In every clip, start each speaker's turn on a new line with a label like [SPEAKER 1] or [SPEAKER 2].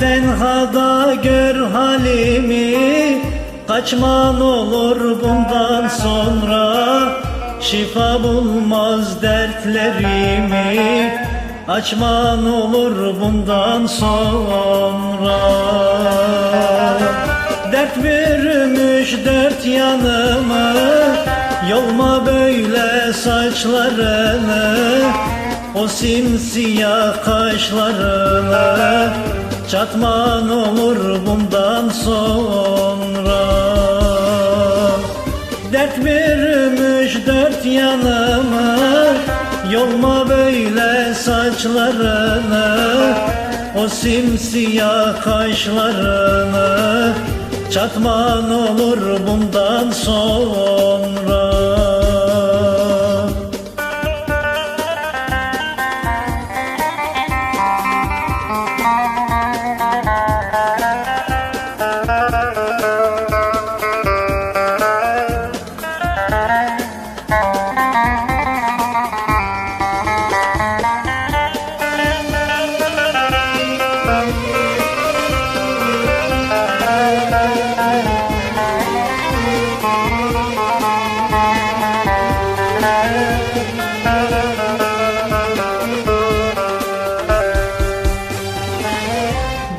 [SPEAKER 1] tenhada gör halimi Kaçman olur bundan sonra. Şifa bulmaz dertlerimi Açman olur bundan sonra. Dert bürümüş dört yanımı Yolma böyle saçlarını O simsiyah kaşlarını Çatman olur bundan sonra. Dert bürümüş dört yanımı. Yolma böyle saçlarını. O simsiyah kaşlarını. Çatman olur bundan sonra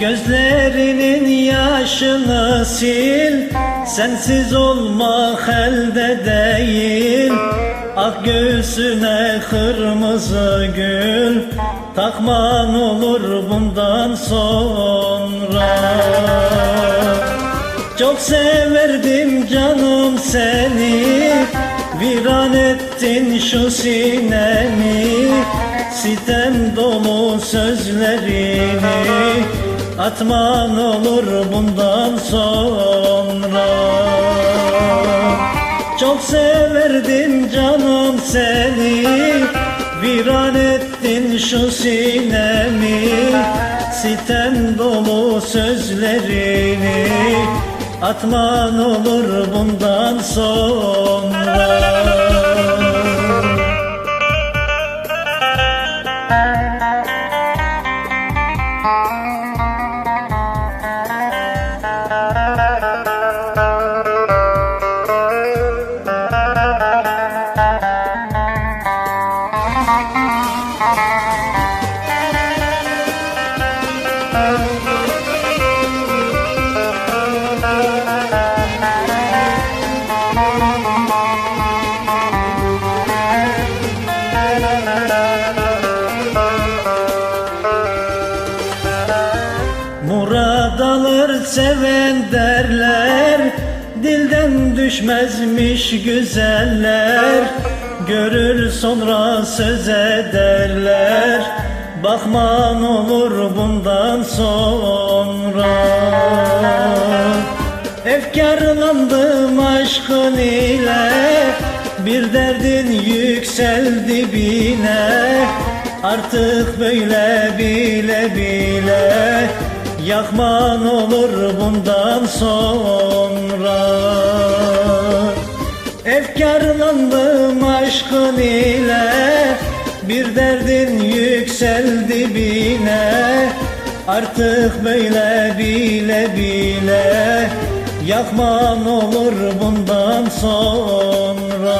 [SPEAKER 1] Gözlerinin yaşını sil. Sensiz olmak elde değil. Ak göğsüne kırmızı gül. Takman olur bundan sonra. Çok severdim canım seni. Viran ettin şu sinemi. Sitem dolu sözlerini Atman olur bundan sonra. Çok severdim canım seni Viran ettin şu sinemi. Sitem dolu sözlerini Atman olur bundan sonra Murad alır seven derler. Dilden düşmezmiş güzeller Görür sonra söz ederler. Bakman olur bundan sonra. Efkarlandım aşkın ile Bir derdin yükseldi bine Artık böyle bile bile Yakman olur bundan sonra derdin yükseldi bine. Artık böyle bile bile Yakman olur bundan sonra